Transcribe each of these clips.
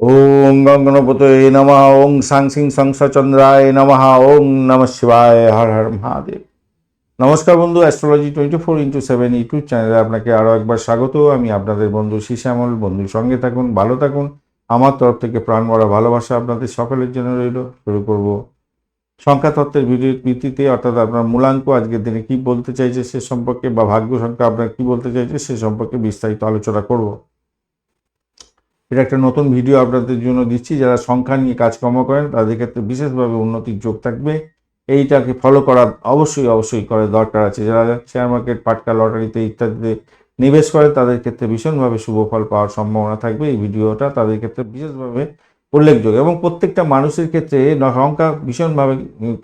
ওং গঙ্গনপতয়ে নমঃ ওং সাং সিং সংসচন্দ্রায় নমঃ ওং নম শিবায় হর হর মহাদেব নমস্কার বন্ধু astrology twenty four into seven YouTube চ্যানেলে আপনাকে আরও একবার স্বাগত। আমি আপনাদের বন্ধু শ্যামল বন্ধুর সঙ্গে থাকুন, ভালো থাকুন। আমার তরফ থেকে প্রাণ ভরা ভালোবাসা আপনাদের সকলের জন্য রইল। শুরু করব সংখ্যাতত্ত্বের ভিডিওর ভিত্তিতে, অর্থাৎ আপনার মূলাঙ্ক, আজকের দিনে কি বলতে চাইছে সে সম্পর্কে বা ভাগ্য সংখ্যা আপনার কি বলতে চাইছে সে সম্পর্কে বিস্তারিত আলোচনা করব। এটা একটা নতুন ভিডিও আপনাদের জন্য দিচ্ছি। যারা সংখ্যা নিয়ে কাজকর্ম করেন, তাদের ক্ষেত্রে বিশেষভাবে উন্নতির যোগ থাকবে। এইটাকে ফলো করা অবশ্যই অবশ্যই করে দরকার আছে। যারা শেয়ার মার্কেট পাটকা লটারিতে ইত্যাদিতে নিবেশ করে তাদের ক্ষেত্রে ভীষণভাবে শুভ ফল পাওয়ার সম্ভাবনা থাকবে। এই ভিডিওটা তাদের ক্ষেত্রে বিশেষভাবে উল্লেখযোগ্য এবং প্রত্যেকটা মানুষের ক্ষেত্রে সংখ্যা ভীষণভাবে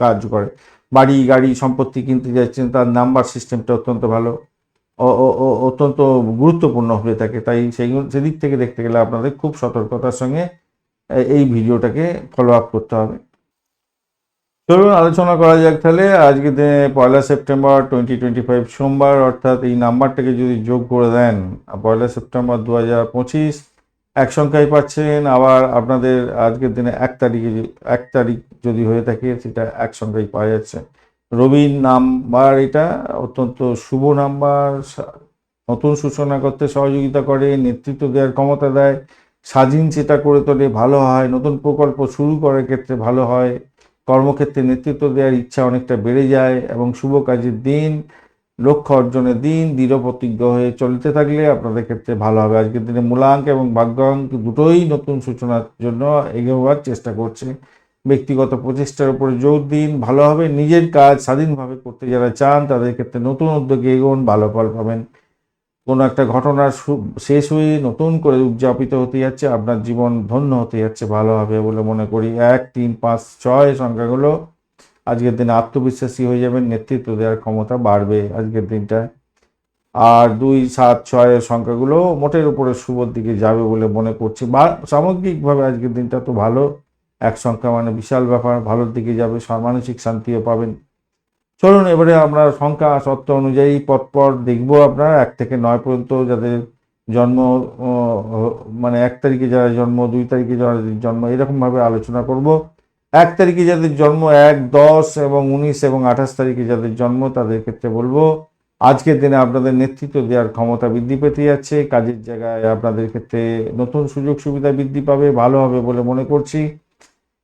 কাজ করে বাড়ি, গাড়ি সম্পত্তি কিনতে যাচ্ছেন, তার নাম্বার সিস্টেমটা অত্যন্ত ভালো। অত্যন্ত গুরুত্বপূর্ণ হয়ে থাকে। তাই সেই, সেদিক থেকে দেখতে গেলে আপনাদের খুব সতর্কতার সঙ্গে এই ভিডিওটাকে ফলো আপ করতে হবে। চলুন, আলোচনা করা যাক তাহলে। আজকে দিনে পয়লা সেপ্টেম্বর টোয়েন্টি টোয়েন্টি ফাইভ সোমবার, অর্থাৎ এই নাম্বারটাকে যদি যোগ করে দেন, পয়লা সেপ্টেম্বর দু হাজার পঁচিশ এক সংখ্যায় পাচ্ছেন। আবার আপনাদের আজকের দিনে এক তারিখে এক তারিখ যদি হয়ে থাকে, সেটা এক সংখ্যায় পাওয়া যাচ্ছে। রবির নাম্বার এটা, অত্যন্ত শুভ নাম্বার নতুন সূচনা করতে সহযোগিতা করে, নেতৃত্ব দেওয়ার ক্ষমতা দেয় স্বাধীন সেটা করে তোলে, ভালো হয়, নতুন প্রকল্প শুরু করার ক্ষেত্রে ভালো হয়, কর্মক্ষেত্রে নেতৃত্ব দেওয়ার ইচ্ছা অনেকটা বেড়ে যায় এবং শুভ কাজের দিন, লক্ষ্য অর্জনের দিন দৃঢ় প্রতিজ্ঞ হয়ে চলতে থাকলে আপনাদের ক্ষেত্রে ভালো হবে। আজকের দিনে মূলাঙ্ক এবং ভাগ্যাঙ্ক দুটোই নতুন সূচনার জন্য এগোবার চেষ্টা করছে। ব্যক্তিগত প্রচেষ্টার উপরে জোর দিন ভালোভাবে নিজের কাজ স্বাধীনভাবে করতে যারা চান, তাদের ক্ষেত্রে নতুন উদ্যোগে এগোন, ভালো ফল পাবেন। কোনো একটা ঘটনার সু- শেষ হয়ে নতুন করে উদযাপিত হতে যাচ্ছে, আপনার জীবন ধন্য হতে যাচ্ছে, ভালো হবে বলে মনে করি। এক, তিন, পাঁচ, ছয় সংখ্যাগুলো আজকের দিনে আত্মবিশ্বাসী হয়ে যাবেন, নেতৃত্ব দেওয়ার ক্ষমতা বাড়বে আজকের দিনটায় আর দুই, সাত ছয়ের সংখ্যাগুলো মোটের উপরে শুভর দিকে যাবে বলে মনে করছি। বা, সামগ্রিকভাবে আজকের দিনটা তো ভালো। এক সংখ্যা মানে বিশাল ব্যাপার, ভালোর দিকে যাবে মানসিক শান্তিও পাবেন। চলুন, এবারে আমরা সংখ্যা সত্য অনুযায়ী পরপর দেখব আপনার, এক থেকে নয় পর্যন্ত যাদের জন্ম মানে এক তারিখে যারা জন্ম, দুই তারিখে যারা জন্ম, এরকমভাবে আলোচনা করব। এক তারিখে যাদের জন্ম এক, দশ এবং উনিশ এবং আঠাশ তারিখে যাদের জন্ম, তাদের ক্ষেত্রে বলব, আজকের দিনে আপনাদের নেতৃত্ব দেওয়ার ক্ষমতা বৃদ্ধি পেতে যাচ্ছে, কাজের জায়গায় আপনাদের ক্ষেত্রে নতুন সুযোগ সুবিধা বৃদ্ধি পাবে, ভালো হবে বলে মনে করছি।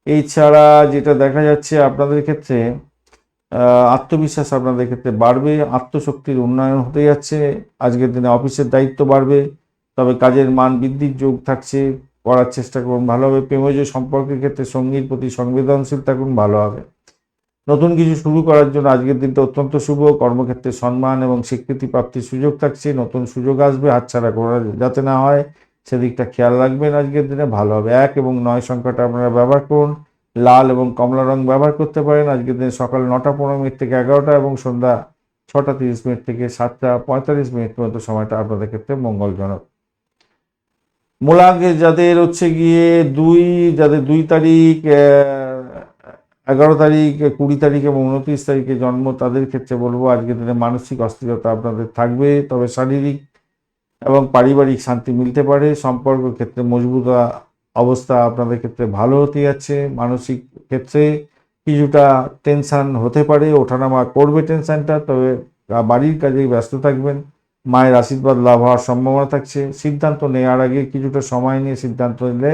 এছাড়া যেটা দেখা যাচ্ছে আপনাদের ক্ষেত্রে আত্মবিশ্বাস আপনাদের ক্ষেত্রে বাড়বে, আত্মশক্তির উন্নয়ন হতে যাচ্ছে, আজকের দিনে অফিসের দায়িত্ব বাড়বে, তবে কাজের মান বৃদ্ধির যোগ থাকছে, করার চেষ্টা করুন ভালো হবে, প্রেমজ সম্পর্কের ক্ষেত্রে সঙ্গীর প্রতি সংবেদনশীল থাকুন, ভালো হবে। নতুন কিছু শুরু করার জন্য আজকের দিনটা অত্যন্ত শুভ, কর্মক্ষেত্রে সম্মান এবং স্বীকৃতি প্রাপ্তির সুযোগ থাকছে, নতুন সুযোগ আসবে, হাতছাড়া করা যাতে না হয় সেদিকটা খেয়াল রাখবেন আজকের দিনে, ভালো হবে। এক এবং নয় সংখ্যাটা আপনারা ব্যবহার করুন। লাল এবং কমলা রং ব্যবহার করতে পারেন। আজকের দিনে সকাল নটা পনেরো মিনিট থেকে এগারোটা এবং সন্ধ্যা ছটা তিরিশ মিনিট থেকে সাতটা পঁয়তাল্লিশ মিনিট পর্যন্ত সময়টা আপনাদের ক্ষেত্রে মঙ্গলজনক। মূলাঙ্কে যাদের হচ্ছে গিয়ে দুই, যাদের দুই তারিখ এগারো তারিখ, কুড়ি তারিখ এবং উনত্রিশ তারিখে জন্ম, তাদের ক্ষেত্রে বলব আজকের দিনে মানসিক অস্থিরতা আপনাদের থাকবে। তবে শারীরিক এবং পারিবারিক শান্তি মিলতে পারে, সম্পর্ক ক্ষেত্রে মজবুত অবস্থা আপনাদের ক্ষেত্রে ভালো হতে যাচ্ছে, মানসিক ক্ষেত্রে কিছুটা টেনশান হতে পারে, ওঠানামা করবে টেনশানটা তবে বাড়ির কাজে ব্যস্ত থাকবেন, মায়ের আশীর্বাদ লাভ হওয়ার সম্ভাবনা থাকছে, সিদ্ধান্ত নেওয়ার আগে কিছুটা সময় নিয়ে সিদ্ধান্ত নিলে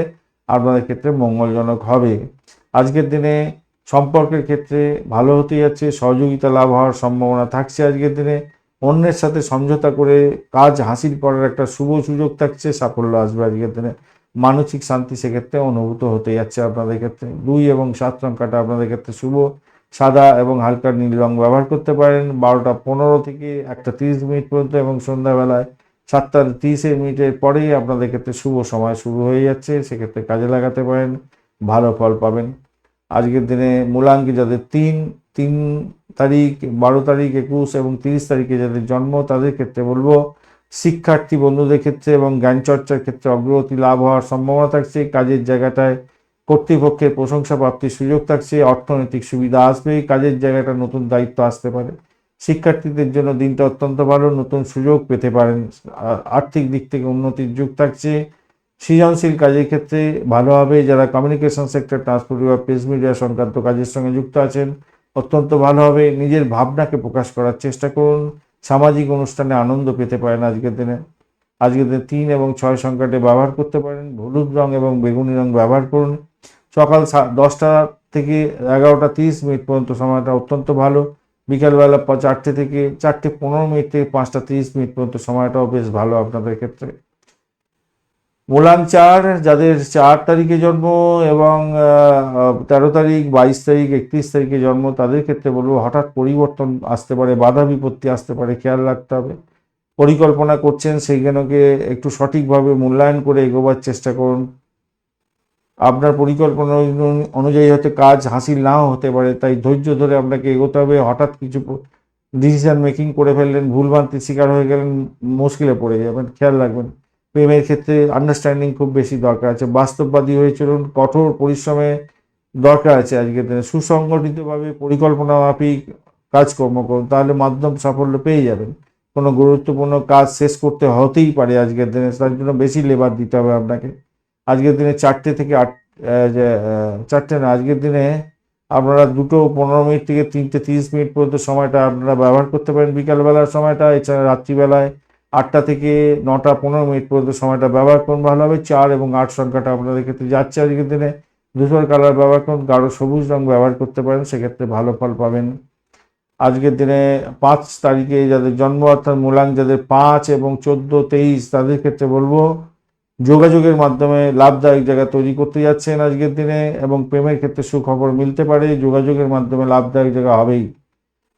আপনাদের ক্ষেত্রে মঙ্গলজনক হবে। আজকের দিনে সম্পর্কের ক্ষেত্রে ভালো হতে যাচ্ছে, সহযোগিতা লাভ হওয়ার সম্ভাবনা থাকছে আজকের দিনে। অন্যের সাথে সমঝোতা করে কাজ হাসিল করার একটা শুভ সুযোগ থাকছে, সাফল্য আসবে আজকের দিনে। মানসিক শান্তি সেক্ষেত্রে অনুভূত হতে যাচ্ছে আপনাদের ক্ষেত্রে। দুই এবং সাত সংখ্যাটা আপনাদের ক্ষেত্রে শুভ। সাদা এবং হালকা নীল রং ব্যবহার করতে পারেন। বারোটা পনেরো থেকে একটা তিরিশ মিনিট পর্যন্ত এবং সন্ধ্যাবেলায় সাতটা তিরিশের মিনিটের পরেই আপনাদের ক্ষেত্রে শুভ সময় শুরু হয়ে যাচ্ছে। সেক্ষেত্রে কাজে লাগাতে পারেন। ভালো ফল পাবেন। আজকের দিনে মূলাঙ্কে যাদের তিন তিন তারিখ, বারো তারিখ, একুশ এবং তিরিশ তারিখে যাদের জন্ম, তাদের ক্ষেত্রে বলব শিক্ষার্থী বন্ধুদের ক্ষেত্রে এবং জ্ঞান চর্চার ক্ষেত্রে অগ্রগতি লাভ হওয়ার সম্ভাবনা থাকছে, কাজের জায়গাটায় কর্তৃপক্ষের প্রশংসা প্রাপ্তির সুযোগ থাকছে, অর্থনৈতিক সুবিধা আসবে, কাজের জায়গাটা নতুন দায়িত্ব আসতে পারে। শিক্ষার্থীদের জন্য দিনটা অত্যন্ত ভালো, নতুন সুযোগ পেতে পারেন, আর্থিক দিক থেকে উন্নতির যুগ থাকছে। সৃজনশীল কাজের ক্ষেত্রে ভালো হবে, যারা কমিউনিকেশন সেক্টর ট্রান্সপোর্ট বা প্রেস মিডিয়া সংক্রান্ত কাজের সঙ্গে যুক্ত আছেন অত্যন্ত ভালো হবে। নিজের ভাবনাকে প্রকাশ করার চেষ্টা করুন। সামাজিক অনুষ্ঠানে আনন্দ পেতে পারেন আজকের দিনে। আজকের দিনে তিন এবং ছয় সংখ্যাটি ব্যবহার করতে পারেন। হলুদ রং এবং বেগুনি রং ব্যবহার করুন। সকাল দশটা থেকে এগারোটা তিরিশ মিনিট পর্যন্ত সময়টা অত্যন্ত ভালো। বিকালবেলা চারটে থেকে চারটে পনেরো মিনিট থেকে পাঁচটা তিরিশ মিনিট পর্যন্ত সময়টাও বেশ ভালো আপনাদের ক্ষেত্রে। মূলাং চার, যাদের চার তারিখে জন্ম এবং তেরো তারিখ, বাইশ তারিখ, একত্রিশ তারিখে জন্ম, তাদের ক্ষেত্রে বলব হঠাৎ পরিবর্তন আসতে পারে, বাধা বিপত্তি আসতে পারে, খেয়াল রাখতে হবে। পরিকল্পনা করছেন সেইগুলোকে একটু সঠিকভাবে মূল্যায়ন করে এগোবার চেষ্টা করুন। আপনার পরিকল্পনা অনুযায়ী হয়তো কাজ হাসিল নাও হতে পারে, তাই ধৈর্য ধরে আপনাকে এগোতে হবে। হঠাৎ কিছু ডিসিশন মেকিং করে ফেললেন, ভুলভ্রান্তির শিকার হয়ে গেলেন, মুশকিলে পড়ে যাবেন, খেয়াল রাখবেন। প্রেমের ক্ষেত্রে আন্ডারস্ট্যান্ডিং খুব বেশি দরকার আছে। বাস্তববাদী হয়ে চলুন, কঠোর পরিশ্রমে দরকার আছে আজকের দিনে। সুসংগঠিতভাবে পরিকল্পনা মাফিক কাজকর্ম করুন, তাহলে মাধ্যম সাফল্য পেয়ে যাবেন। কোনো গুরুত্বপূর্ণ কাজ শেষ করতে হতেই পারে আজকের দিনে, তার জন্য বেশি লেবার দিতে হবে আপনাকে। আজকের দিনে চারটে থেকে আট চারটে না, আজকের দিনে আপনারা দুটো পনেরো মিনিট থেকে তিনটে তিরিশ মিনিট পর্যন্ত সময়টা আপনারা ব্যবহার করতে পারেন। বিকালবেলার সময়টা, এছাড়া রাত্রিবেলায় আটটা থেকে নটা, পনেরো মিনিট পর্যন্ত সময়টা ব্যবহার করুন ভালো হবে। চার এবং আট সংখ্যাটা আপনাদের ক্ষেত্রে যাচ্ছে আজকের দিনে। ধূসর কালার ব্যবহার করুন গাঢ় সবুজ রং ব্যবহার করতে পারেন, সেক্ষেত্রে ভালো ফল পাবেন। আজকের দিনে পাঁচ তারিখে যাদের জন্ম, অর্থাৎ মূলাং যাদের পাঁচ এবং চোদ্দ, তেইশ, তাদের ক্ষেত্রে বলব, যোগাযোগের মাধ্যমে লাভদায়ক জায়গা তৈরি করতে যাচ্ছেন আজকের দিনে এবং প্রেমের ক্ষেত্রে সুখবর মিলতে পারে, যোগাযোগের মাধ্যমে লাভদায়ক জায়গা হবেই।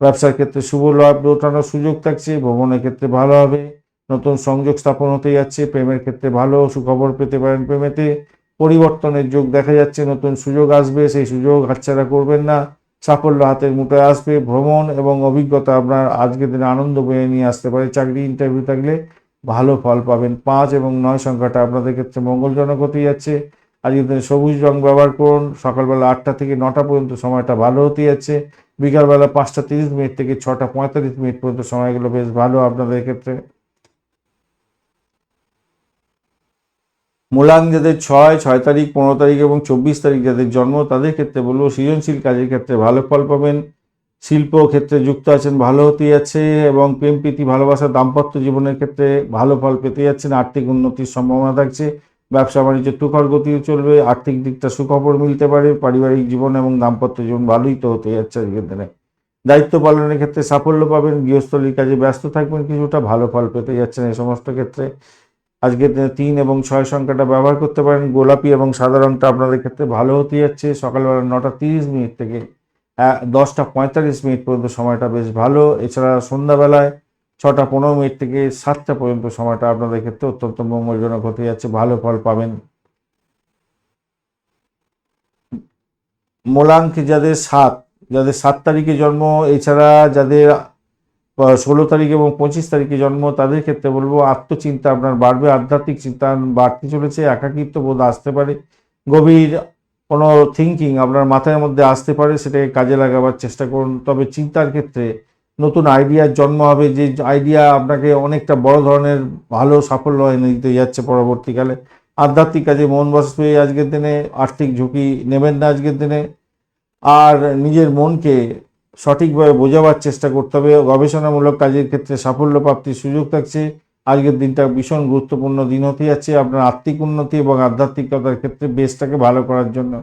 ব্যবসার ক্ষেত্রে শুভ লাভ ওঠানোর সুযোগ থাকছে, ভ্রমণের ক্ষেত্রে ভালো হবে। নতুন সংযোগ স্থাপন হতে যাচ্ছে। প্রেমের ক্ষেত্রে ভালো সুখবর পেতে পারেন প্রেমেতে। পরিবর্তনের যোগ দেখা যাচ্ছে, নতুন সুযোগ আসবে, সেই সুযোগ হাতছাড়া করবেন না। সাফল্য হাতের মুঠোয় আসবে। ভ্রমণ এবং অভিজ্ঞতা আপনার আজকের দিনে আনন্দ বয়ে নিয়ে আসতে পারে। চাকরি ইন্টারভিউ থাকলে ভালো ফল পাবেন। পাঁচ এবং নয় সংখ্যাটা আপনাদের ক্ষেত্রে মঙ্গলজনক হতে যাচ্ছে। আজকের দিনে সবুজ রং ব্যবহার করুন। সকালবেলা আটটা থেকে নটা পর্যন্ত সময়টা ভালো হতে যাচ্ছে। বিকালবেলা পাঁচটা তিরিশ মিনিট থেকে ছটা পঁয়তাল্লিশ মিনিট পর্যন্ত সময়গুলো বেশ ভালো আপনাদের ক্ষেত্রে। মূলাং যাদের ছয় ছয় তারিখ, পনেরো তারিখ এবং চব্বিশ তারিখ যাদের জন্ম, তাদের ক্ষেত্রে বলব সৃজনশীল কাজের ক্ষেত্রে ভালো ফল পাবেন। শিল্প ক্ষেত্রে যুক্ত আছেন, ভালো হতে যাচ্ছে এবং প্রেম, প্রীতি, ভালোবাসা, দাম্পত্য জীবনের ক্ষেত্রে ভালো ফল পেতে যাচ্ছেন। আর্থিক উন্নতির সম্ভাবনা থাকছে, ব্যবসা বাণিজ্য তুখর গতিও চলবে, আর্থিক দিকটা সুখবর মিলতে পারে, পারিবারিক জীবন এবং দাম্পত্য জীবন ভালোই তো হতে যাচ্ছে আজকের দিনে। দায়িত্ব পালনের ক্ষেত্রে সাফল্য পাবেন, গৃহস্থলীর কাজে ব্যস্ত থাকবেন, কিছুটা ভালো ফল পেতে যাচ্ছেন এই সমস্ত ক্ষেত্রে। আজকের দিনে তিন এবং ছয় সংখ্যাটা ব্যবহার করতে পারেন। গোলাপি এবং সাদা রংটা আপনাদের ক্ষেত্রে ভালো হতে যাচ্ছে। সকালবেলা নটা তিরিশ মিনিট থেকে দশটা পঁয়তাল্লিশ মিনিট পর্যন্ত সময়টা বেশ ভালো। এছাড়া সন্ধ্যাবেলায় ছটা পনেরো মিনিট থেকে সাতটা পর্যন্ত সময়টা আপনাদের ক্ষেত্রে অত্যন্ত মঙ্গলজনক হতে যাচ্ছে। ভালো ফল পাবেন। মোলাঙ্ক যাদের সাত যাদের সাত তারিখে জন্ম, এছাড়া যাদের ষোলো তারিখ এবং পঁচিশ তারিখে জন্ম, তাদের ক্ষেত্রে বলব আত্মচিন্তা আপনার বাড়বে, আধ্যাত্মিক চিন্তা বাড়তে চলেছে, একাকিত্ব বোধ আসতে পারে, গভীর কোনো থিঙ্কিং আপনার মাথার মধ্যে আসতে পারে, সেটাকে কাজে লাগাবার চেষ্টা করুন। তবে চিন্তার ক্ষেত্রে নতুন আইডিয়ার জন্ম হবে, যে আইডিয়া আপনাকে অনেকটা বড় ধরনের ভালো সাফল্য এনে দিতে যাচ্ছে পরবর্তীকালে। আধ্যাত্মিক কাজে মন বসবে আজকের দিনে, আর্থিক ঝুঁকি নেবেন না আজকের দিনে। আর নিজের মনকে সঠিকভাবে বোঝাবার চেষ্টা করতে হবে। গবেষণামূলক কাজের ক্ষেত্রে সাফল্য প্রাপ্তির সুযোগ থাকছে। আজকের দিনটা ভীষণ গুরুত্বপূর্ণ দিন হতে যাচ্ছে। আপনার আর্থিক উন্নতি এবং আধ্যাত্মিকতার ক্ষেত্রে বেসটাকে ভালো করার জন্য।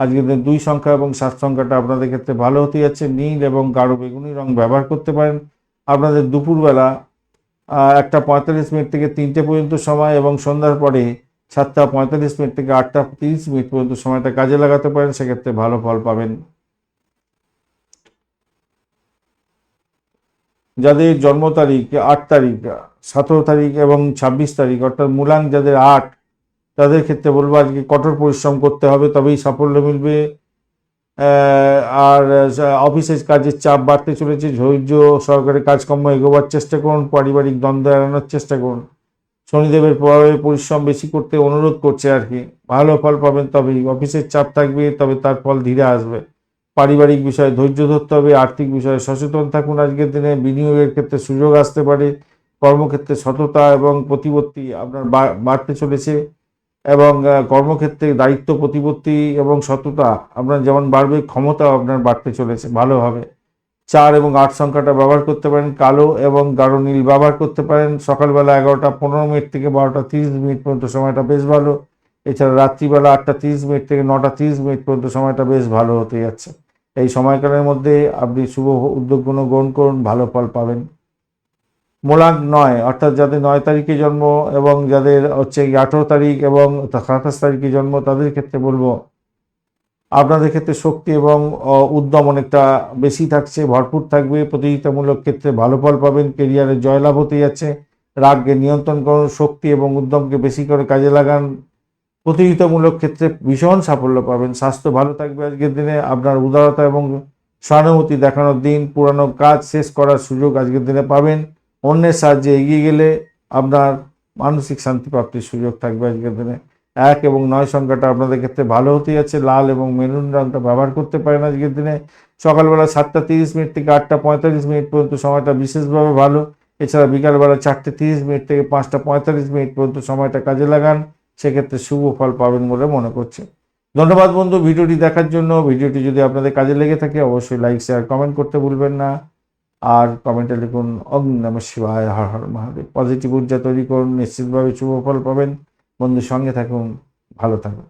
আজকের দিন দুই সংখ্যা এবং সাত সংখ্যাটা আপনাদের ক্ষেত্রে ভালো হতে যাচ্ছে। নীল এবং গাঢ় বেগুনি রং ব্যবহার করতে পারেন। আপনাদের দুপুরবেলা একটা পঁয়তাল্লিশ মিনিট থেকে তিনটে পর্যন্ত সময় এবং সন্ধ্যার পরে সাতটা পঁয়তাল্লিশ মিনিট থেকে আটটা তিরিশ মিনিট পর্যন্ত সময়টা কাজে লাগাতে পারেন। সেক্ষেত্রে ভালো ফল পাবেন। যাদের জন্ম তারিখ, আট তারিখ, সতেরো তারিখ এবং ছাব্বিশ তারিখ, অর্থাৎ মূলাং যাদের আট, তাদের ক্ষেত্রে বলব আজকে কঠোর পরিশ্রম করতে হবে, তবেই সাফল্য মিলবে। আর অফিসের কাজের চাপ বাড়তে চলেছে, ধৈর্য সরকারি কাজকর্ম এগোবার চেষ্টা করুন, পারিবারিক দ্বন্দ্ব এড়ানোর চেষ্টা করুন। শনিদেবের প্রভাবে পরিশ্রম বেশি করতে অনুরোধ করছে আর কি। ভালো ফল পাবেন তবেই, অফিসের চাপ থাকবে, তবে তার ফল ধীরে আসবে। পারিবারিক বিষয়ে ধৈর্য ধরতে হবে, আর্থিক বিষয়ে সচেতন থাকুন। আজকের দিনে বিনিয়োগের ক্ষেত্রে সুযোগ আসতে পারে, কর্মক্ষেত্রে সততা এবং প্রতিপত্তি আপনার বাড়তে চলেছে এবং কর্মক্ষেত্রে দায়িত্ব, প্রতিপত্তি এবং সততা আপনার যেমন বাড়বে, ক্ষমতাও আপনার বাড়তে চলেছে, ভালো হবে। চার এবং আট সংখ্যাটা ব্যবহার করতে পারেন, কালো এবং গাঢ় নীল ব্যবহার করতে পারেন। সকালবেলা এগারোটা পনেরো মিনিট থেকে বারোটা তিরিশ মিনিট পর্যন্ত সময়টা বেশ ভালো। এছাড়া রাত্রিবেলা আটটা তিরিশ মিনিট থেকে নটা তিরিশ মিনিট পর্যন্ত সময়টা বেশ ভালো হতে যাচ্ছে। এই সময়কালের মধ্যে আপনি শুভ উদ্যোগগুলো গ্রহণ করুন, ভালো ফল পাবেন। মোলাগ নয়, অর্থাৎ যাদের নয় তারিখে জন্ম এবং যাদের হচ্ছে আঠেরো তারিখ এবং সাতাশ তারিখে জন্ম, তাদের ক্ষেত্রে বলব, আপনাদের ক্ষেত্রে শক্তি এবং উদ্যম অনেকটা বেশি থাকছে, ভরপুর থাকবে, প্রতিযোগিতামূলক ক্ষেত্রে ভালো ফল পাবেন কেরিয়ারে জয়লাভ হতে যাচ্ছে, রাগকে নিয়ন্ত্রণ করুন, শক্তি এবং উদ্যমকে বেশি করে কাজে লাগান। প্রতিযোগিতামূলক ক্ষেত্রে ভীষণ সাফল্য পাবেন। স্বাস্থ্য ভালো থাকবে আজকের দিনে। আপনার উদারতা এবং সহানুভূতি দেখানোর দিন, পুরানো কাজ শেষ করার সুযোগ আজকের দিনে পাবেন। অন্যের সাহায্যে এগিয়ে গেলে আপনার মানসিক শান্তি প্রাপ্তির সুযোগ থাকবে আজকের দিনে। এক এবং নয় সংখ্যাটা আপনাদের ক্ষেত্রে ভালো হতে যাচ্ছে। লাল এবং মেরুন রঙটা ব্যবহার করতে পারেন আজকের দিনে। সকালবেলা সাতটা তিরিশ মিনিট থেকে আটটা পঁয়তাল্লিশ মিনিট পর্যন্ত সময়টা বিশেষভাবে ভালো। এছাড়া বিকালবেলা চারটে তিরিশ মিনিট থেকে পাঁচটা পঁয়তাল্লিশ মিনিট পর্যন্ত সময়টা কাজে লাগান। সেক্ষেত্রে শুভ ফল পাবেন বলে মনে করছে। ধন্যবাদ বন্ধু ভিডিওটি দেখার জন্য। ভিডিওটি যদি আপনাদের কাজে লেগে থাকে, অবশ্যই লাইক, শেয়ার, কমেন্ট করতে ভুলবেন না। আর কমেন্টে লিখুন অগ্ন নাম শিবায়, হর হর মহাদেব। পজিটিভ ঊর্জা তৈরি করুন, নিশ্চিতভাবে শুভ ফল পাবেন। বন্ধুর সঙ্গে থাকুন, ভালো থাকুন।